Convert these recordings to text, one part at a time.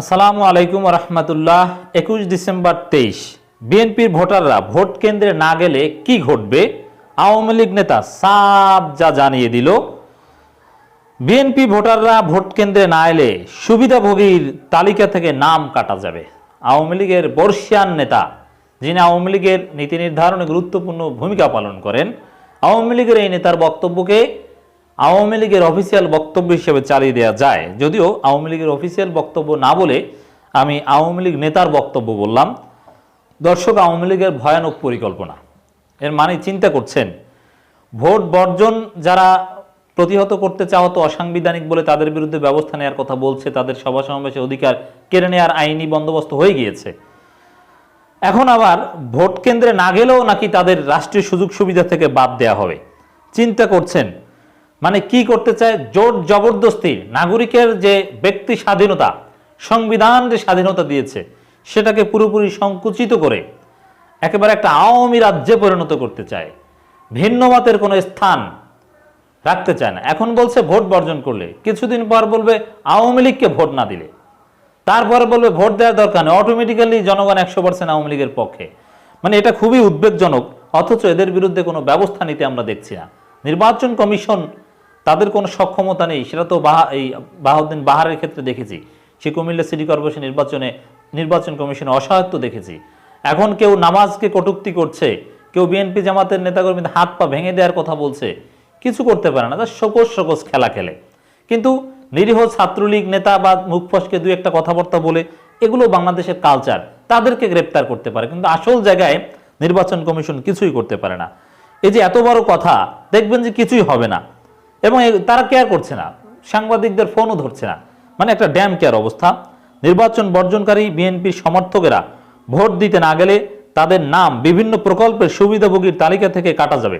আসসালামু আলাইকুম রহমতুল্লাহ, একুশ ডিসেম্বর তেইশ। বিএনপির ভোটাররা ভোট কেন্দ্রে না গেলে কি ঘটবে? আওয়ামী লীগ নেতা সাব যা জানিয়ে দিল। বিএনপি ভোটাররা ভোট কেন্দ্রে না এলে সুবিধাভোগীর তালিকা থেকে নাম কাটা যাবে। আওয়ামী লীগের বর্ষিয়ান নেতা, যিনি আওয়ামী লীগের নীতি নির্ধারণে গুরুত্বপূর্ণ ভূমিকা পালন করেন, আওয়ামী লীগের এই নেতার বক্তব্যকে আওয়ামী লীগের অফিসিয়াল বক্তব্য হিসেবে চালিয়ে দেওয়া যায়। যদিও আওয়ামী লীগের অফিসিয়াল বক্তব্য না বলে আমি আওয়ামী লীগ নেতার বক্তব্য বললাম। দর্শক, আওয়ামী লীগের ভয়ানক পরিকল্পনা। এর মানে চিন্তা করছেন, ভোট বর্জন যারা প্রতিহত করতে চাওয়া তো অসাংবিধানিক বলে তাদের বিরুদ্ধে ব্যবস্থা নেওয়ার কথা বলছে, তাদের সভা সমাবেশের অধিকার কেড়ে নেওয়ার আইনি বন্দোবস্ত হয়ে গিয়েছে। এখন আবার ভোট কেন্দ্রে না গেলেও নাকি তাদের রাষ্ট্রীয় সুযোগ সুবিধা থেকে বাদ দেওয়া হবে। চিন্তা করছেন মানে কি করতে চায়? জোর জবরদস্তি। নাগরিকের যে ব্যক্তি স্বাধীনতা, সংবিধান যে স্বাধীনতা দিয়েছে, সেটাকে পুরোপুরি সংকুচিত করে একেবারে একটা আওয়ামী রাজ্যে পরিণত করতে চায়। ভিন্ন মতের কোনো স্থান রাখতে চায় না। এখন বলছে ভোট বর্জন করলে। কিছুদিন পর বলবে আওয়ামী লীগকে ভোট না দিলে। তারপরে বলবে ভোট দেওয়ার দরকার নেই। অটোমেটিক্যালি জনগণ একশো পার্সেন্ট আওয়ামী লীগের পক্ষে। মানে এটা খুবই উদ্বেগজনক। অথচ এদের বিরুদ্ধে কোনো ব্যবস্থা নিতে আমরা দেখছি না। নির্বাচন কমিশন তাদের কোনো সক্ষমতা নেই। সেটা তো বাহা, এই বাহাউদ্দিন বাহারের ক্ষেত্রে দেখেছি। সে কুমিল্লা সিটি কর্পোরেশন নির্বাচনে, নির্বাচন কমিশনে অসহায়ত্ব দেখেছি। এখন কেউ নামাজকে কটূক্তি করছে, কেউ বিএনপি জামাতের নেতাকর্মীদের হাত পা ভেঙে দেওয়ার কথা বলছে, কিছু করতে পারে না তার শোকস শোকস খেলা খেলে। কিন্তু নিরীহ ছাত্রলীগ নেতা বা মুখ ফসকে দুই একটা কথাবার্তা বলে, এগুলো বাংলাদেশের কালচার তাদেরকে গ্রেপ্তার করতে পারে। কিন্তু আসল জায়গায় নির্বাচন কমিশন কিছুই করতে পারে না। এই যে এত বড় কথা, দেখবেন যে কিছুই হবে না। এবং তারা কেয়ার করছে না। সাংবাদিকদের ফোনও ধরছে না। মানে একটা ড্যাম কেয়ার অবস্থা। নির্বাচন বর্জনকারী বিএনপির সমর্থকেরা ভোট দিতে না গেলে তাদের নাম বিভিন্ন প্রকল্পের সুবিধাভোগীর তালিকা থেকে কাটা যাবে।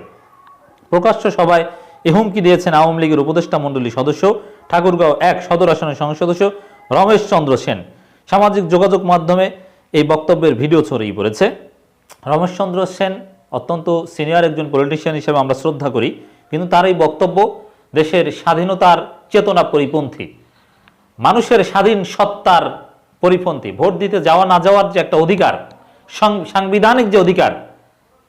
প্রকাশ্য সভায় এ হুমকি দিয়েছেন আওয়ামী লীগের উপদেষ্টা মণ্ডলী সদস্য, ঠাকুরগাঁও এক সদর আসনের সংসদ সদস্য রমেশ চন্দ্র সেন। সামাজিক যোগাযোগ মাধ্যমে এই বক্তব্যের ভিডিও ছড়িয়ে পড়েছে। রমেশ চন্দ্র সেন অত্যন্ত সিনিয়র একজন পলিটিশিয়ান হিসেবে আমরা শ্রদ্ধা করি। কিন্তু তার এই বক্তব্য দেশের স্বাধীনতার চেতনা পরিপন্থী, মানুষের স্বাধীন সত্তার পরিপন্থী, ভোট দিতে যাওয়া না যাওয়ার যে একটা অধিকার সাংবিধানিক যে অধিকার,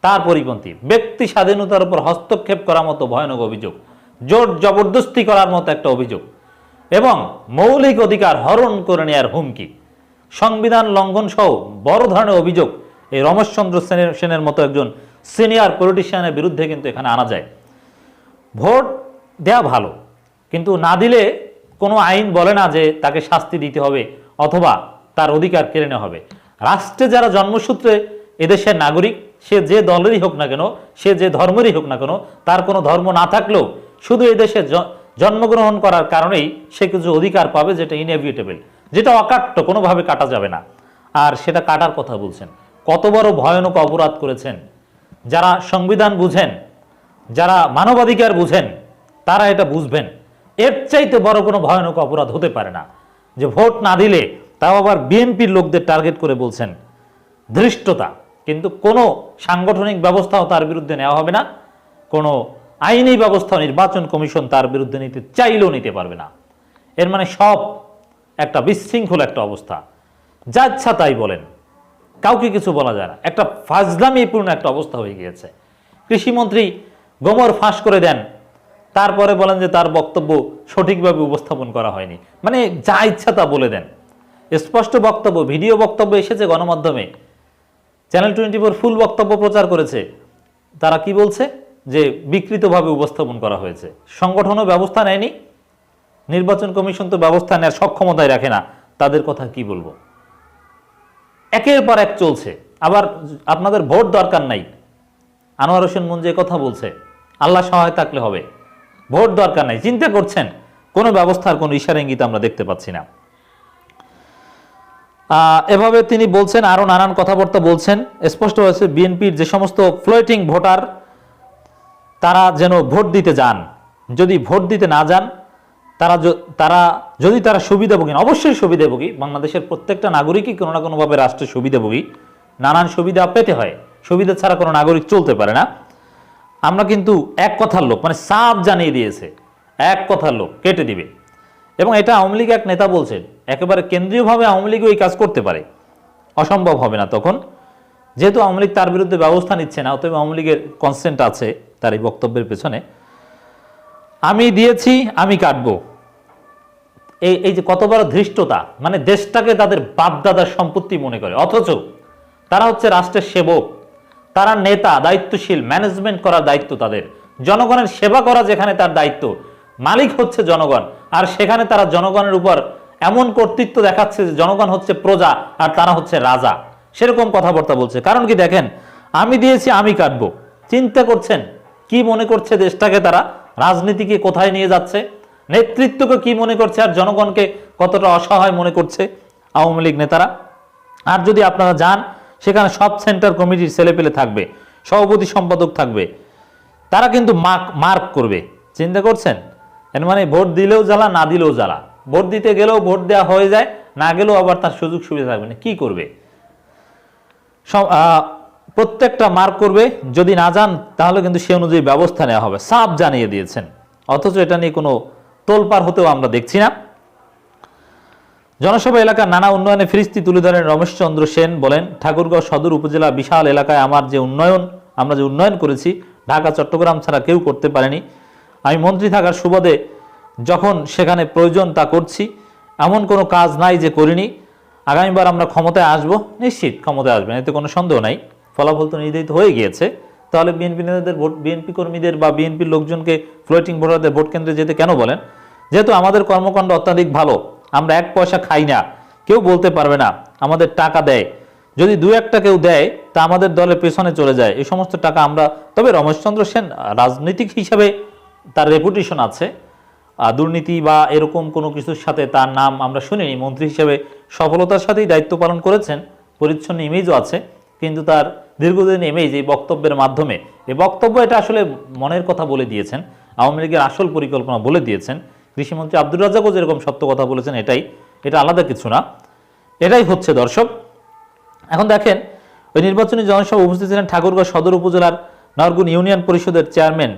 তার পরিপন্থী, ব্যক্তি স্বাধীনতার উপর হস্তক্ষেপ করার মতো ভয়ানক অভিযোগ জোর জবরদস্তি করার মতো একটা অভিযোগ এবং মৌলিক অধিকার হরণ করে নেয়ার হুমকি, সংবিধান লঙ্ঘন সহ বড় ধরনের অভিযোগ এই রমেশচন্দ্র সেনের মতো একজন সিনিয়র পলিটিশিয়ানের বিরুদ্ধে কিন্তু এখানে আনা যায়। ভোট দেয়া ভালো। কিন্তু না দিলে কোনো আইন বলে না যে তাকে শাস্তি দিতে হবে অথবা তার অধিকার কেড়ে নেওয়া হবে। রাষ্ট্রে যারা জন্মসূত্রে এদেশের নাগরিক, সে যে দলেরই হোক না কেন, সে যে ধর্মেরই হোক না কেন, তার কোনো ধর্ম না থাকলেও শুধু এদেশে জন্মগ্রহণ করার কারণেই সে কিছু অধিকার পাবে যেটা ইনএভিটেবল যেটা অকাট্য, কোনোভাবে কাটা যাবে না। আর সেটা কাটার কথা বলছেন। কত বড় ভয়ানক অপরাধ করেছেন। যারা সংবিধান বুঝেন, যারা মানবাধিকার বুঝেন তারা এটা বুঝবেন। এর চাইতে বড় কোনো ভয়ানক অপরাধ হতে পারে না। যে ভোট না দিলে তাও আবার বিএনপির লোকদের টার্গেট করে বলছেন ধৃষ্টতা। কিন্তু কোনো সাংগঠনিক ব্যবস্থাও তার বিরুদ্ধে নেওয়া হবে না। কোনো আইনি ব্যবস্থা, নির্বাচন কমিশন তার বিরুদ্ধে নিতে চাইলেও নিতে পারবে না। এর মানে সব একটা বিশৃঙ্খল একটা অবস্থা। যা ইচ্ছা তাই বলেন। কাউকে কিছু বলা যায় না। একটা ফাজলামিপূর্ণ একটা অবস্থা হয়ে গিয়েছে। কৃষিমন্ত্রী গোমর ফাঁস করে দেন তারপরে বলেন যে তার বক্তব্য সঠিকভাবে উপস্থাপন করা হয়নি। মানে যা ইচ্ছা তা বলে দেন। স্পষ্ট বক্তব্য, ভিডিও বক্তব্য এসেছে গণমাধ্যমে। চ্যানেল টোয়েন্টি ফোর ফুল বক্তব্য প্রচার করেছে। তারা কি বলছে? যে বিকৃতভাবে উপস্থাপন করা হয়েছে। সংগঠনও ব্যবস্থা নেয়নি। নির্বাচন কমিশন তো ব্যবস্থা নেওয়ার সক্ষমতায় রাখে না। তাদের কথা কি বলব? একের পর এক চলছে। আবার আপনাদের ভোট দরকার নাই। আনোয়ার হোসেন এ কথা বলছে। আল্লাহ সহায় থাকলে হবে। ভোট দরকার নাই। চিন্তা করছেন, কোনো ব্যবস্থার কোনো ইশারা ইঙ্গিত আমরা দেখতে পাচ্ছি না। এভাবে তিনি বলছেন আরও নানান কথাবার্তা বলছেন। স্পষ্ট হয়েছে, বিএনপির যে সমস্ত ফ্লোটিং ভোটার, তারা যেন ভোট দিতে যান। যদি ভোট দিতে না যান, তারা তারা যদি তারা সুবিধাভোগী অবশ্যই সুবিধাভোগী। বাংলাদেশের প্রত্যেকটা নাগরিকই কোনো না কোনোভাবে রাষ্ট্রের সুবিধাভোগী। নানান সুবিধা পেতে হয়। সুবিধা ছাড়া কোনো নাগরিক চলতে পারে না। আমরা কিন্তু এক কথার লোক মানে সাপ জানিয়ে দিয়েছে, এক কথার লোক, কেটে দিবে। এবং এটা আওয়ামী লীগ এক নেতা বলছেন, একেবারে কেন্দ্রীয়ভাবে আওয়ামী লীগও এই কাজ করতে পারে। অসম্ভব হবে না তখন। যেহেতু আওয়ামী লীগ তার বিরুদ্ধে ব্যবস্থা নিচ্ছে না, অতএব আওয়ামী লীগের কনসেন্ট আছে তার এই বক্তব্যের পেছনে। আমি দিয়েছি, আমি কাটব। এই এই যে কত বড় ধৃষ্টতা মানে দেশটাকে তাদের বাপদাদার সম্পত্তি মনে করে। অথচ তারা হচ্ছে রাষ্ট্রের সেবক। তারা নেতা, দায়িত্বশীল ম্যানেজমেন্ট করার দায়িত্ব তাদের। জনগণের সেবা করা যেখানে তার দায়িত্ব, মালিক হচ্ছে জনগণ। আর সেখানে তারা জনগণের উপর এমন কর্তৃত্ব দেখাচ্ছে যে জনগণ হচ্ছে প্রজা আর তারা হচ্ছে রাজা। সেরকম কথাবার্তা বলছে। কারণ কি দেখেন, আমি দিয়েছি, আমি কাটবো। চিন্তা করছেন, কি মনে করছে দেশটাকে তারা? রাজনীতিকে কোথায় নিয়ে যাচ্ছে? নেতৃত্বকে কি মনে করছে? আর জনগণকে কতটা অসহায় মনে করছে আওয়ামী লীগ নেতারা? আর যদি আপনারা যান সেখানে সব সেন্টার কমিটির ছেলেপেলে থাকবে, সভাপতি সম্পাদক থাকবে। তারা কিন্তু মার্ক মার্ক করবে। চিন্তা করছেন? এর মানে ভোট দিলেও জ্বালা, না দিলেও জ্বালা। ভোট দিতে গেলেও ভোট দেওয়া হয়ে যায়, না গেলেও আবার তার সুযোগ সুবিধা থাকবে না। কি করবে? প্রত্যেকটা মার্ক করবে। যদি না যান, তাহলে কিন্তু সে অনুযায়ী ব্যবস্থা নেওয়া হবে। সাপ জানিয়ে দিয়েছেন। অথচ এটা নিয়ে কোনো তোলপার হতেও আমরা দেখছি না। জনসভা এলাকার নানা উন্নয়নে ফিরিস্তি তুলে ধরেন রমেশচন্দ্র সেন বলেন, ঠাকুরগাঁও সদর উপজেলা বিশাল এলাকায় আমার যে উন্নয়ন, আমরা যে উন্নয়ন করেছি, ঢাকা, চট্টগ্রাম ছাড়া কেউ করতে পারেনি। আমি মন্ত্রী থাকার সুবাদে যখন সেখানে প্রয়োজন তা করছি, এমন কোনো কাজ নাই যে করিনি। আগামীবার আমরা ক্ষমতায় আসব? নিশ্চিত ক্ষমতায় আসবেন, এতে কোনো সন্দেহ নাই। ফলাফল তো নির্ধারিত হয়ে গিয়েছে। তাহলে বিএনপি নেতাদের ভোট, বিএনপি কর্মীদের বা বিএনপির লোকজনকে ফ্লোটিং ভোটারদের ভোট কেন্দ্রে যেতে কেন বলেন? যেহেতু আমাদের কর্মকাণ্ড অত্যাধিক ভালো আমরা এক পয়সা খাই না, কেউ বলতে পারবে না, আমাদের টাকা দেয়। যদি দু একটা কেউ দেয়, তা আমাদের দলের পেছনে চলে যায়। এই সমস্ত টাকা আমরা, তবে রমেশচন্দ্র সেন রাজনৈতিক হিসাবে তার রেপুটেশন আছে। দুর্নীতি বা এরকম কোনো কিছুর সাথে তার নাম আমরা শুনিনি। মন্ত্রী হিসেবে সফলতার সাথেই দায়িত্ব পালন করেছেন। পরিচ্ছন্ন ইমেজও আছে। কিন্তু তার দীর্ঘদিন ইমেজ এই বক্তব্যের মাধ্যমে। এই বক্তব্য এটা আসলে মনের কথা বলে দিয়েছেন। আওয়ামী লীগের আসল পরিকল্পনা বলে দিয়েছেন। কৃষিমন্ত্রী আব্দুর রাজ্জাকও যেরকম সত্য কথা বলেছেন, এটাই, এটা আলাদা কিছু না। এটাই হচ্ছে দর্শক। এখন দেখেন, ওই নির্বাচনী জনসভা উপস্থিত ছিলেন ঠাকুরগাঁও সদর উপজেলার নরগুন ইউনিয়ন পরিষদের চেয়ারম্যান।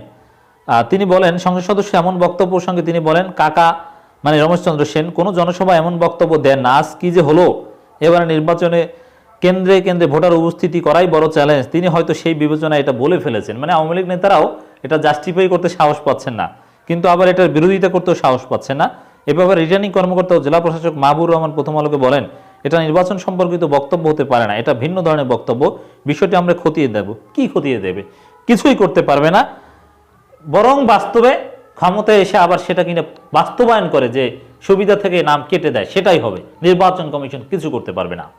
তিনি বলেন, সংসদ সদস্য এমন বক্তব্য সঙ্গে তিনি বলেন, কাকা মানে রমেশচন্দ্র সেন, কোনো জনসভা এমন বক্তব্য দেন না। আজ কি যে হলো? এবারে নির্বাচনে কেন্দ্রে কেন্দ্রে ভোটার উপস্থিতি করাই বড় চ্যালেঞ্জ তিনি হয়তো সেই বিবেচনায় এটা বলে ফেলেছেন। মানে আওয়ামী লীগ নেতারাও এটা জাস্টিফাই করতে সাহস পাচ্ছেন না। কিন্তু আবার এটার বিরোধিতা করতেও সাহস পাচ্ছেন না। এ ব্যাপারে রিটার্নিং কর্মকর্তা ও জেলা প্রশাসক মাহবুর রহমান প্রথম আলোকে বলেন, এটা নির্বাচন সম্পর্কিত বক্তব্য হতে পারে না। এটা ভিন্ন ধরনের বক্তব্য। বিষয়টি আমরা খতিয়ে দেব কি খতিয়ে দেবে কিছুই করতে পারবে না। বরং বাস্তবে ক্ষমতায় এসে আবার সেটা কিনে বাস্তবায়ন করে যে সুবিধা থেকে নাম কেটে দেয়, সেটাই হবে। নির্বাচন কমিশন কিছু করতে পারবে না।